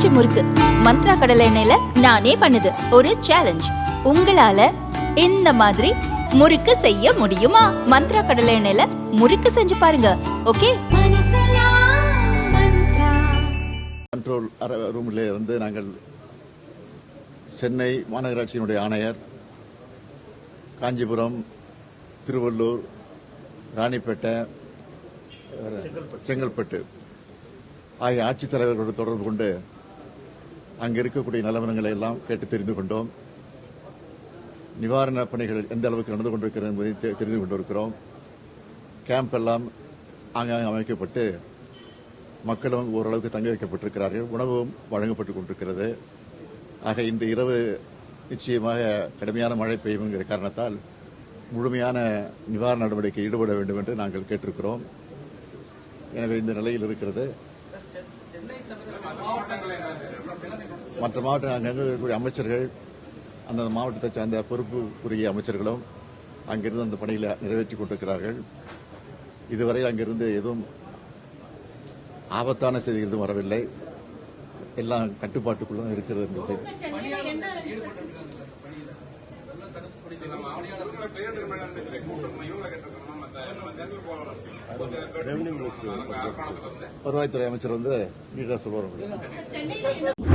காஞ்சி முறுக்கு. மந்த்ரா கடலை எண்ணெயில நானே பண்ணுது. ஒரு சேலஞ்ச் உங்களால இந்த மாதிரி முறுக்கு செய்ய முடியுமா? மந்த்ரா கடலை எண்ணெயில முறுக்கு செஞ்சு பாருங்க. ஓகே? கண்ட்ரோல் ரூமிலே வந்து நாங்கள் சென்னை மாநகராட்சியினுடைய ஆணையர் காஞ்சிபுரம் திருவள்ளூர் ராணிப்பேட்டை செங்கல்பட்டு. ஆகிய ஆட்சித்தலைவர்களோடு தொடர்பு கொண்டு அங்கே இருக்கக்கூடிய நிலவரங்களை எல்லாம் கேட்டு தெரிந்து கொண்டோம். நிவாரணப் பணிகள் எந்த அளவுக்கு நடந்து கொண்டிருக்கிறது என்பதை தெரிந்து கொண்டிருக்கிறோம். கேம்ப் எல்லாம் ஆங்காங்கே அமைக்கப்பட்டு மக்களும் ஓரளவுக்கு தங்க வைக்கப்பட்டிருக்கிறார்கள். உணவும் வழங்கப்பட்டுக் கொண்டிருக்கிறது. ஆக இந்த இரவு நிச்சயமாக கடுமையான மழை பெய்யும் காரணத்தால் முழுமையான நிவாரண நடவடிக்கை ஈடுபட வேண்டும் என்று நாங்கள் கேட்டிருக்கிறோம். எனவே இந்த நிலையில் இருக்கிறது. மற்ற மாவட்ட அங்கங்கே இருக்கக்கூடிய அமைச்சர்கள் அந்தந்த மாவட்டத்தை சார்ந்த பொறுப்புக்குரிய அமைச்சர்களும் அங்கிருந்து அந்த பணிகளை நிறைவேற்றிக் கொண்டிருக்கிறார்கள். இதுவரை அங்கிருந்து எதுவும் ஆபத்தான செய்தி எதுவும் வரவில்லை. எல்லாம் கட்டுப்பாட்டுக்குள்ள தான் இருக்கிறது என்ற செய்தி வருவாய்த்துறை அமைச்சர் வந்து நீட்டாக சொல்லுவார்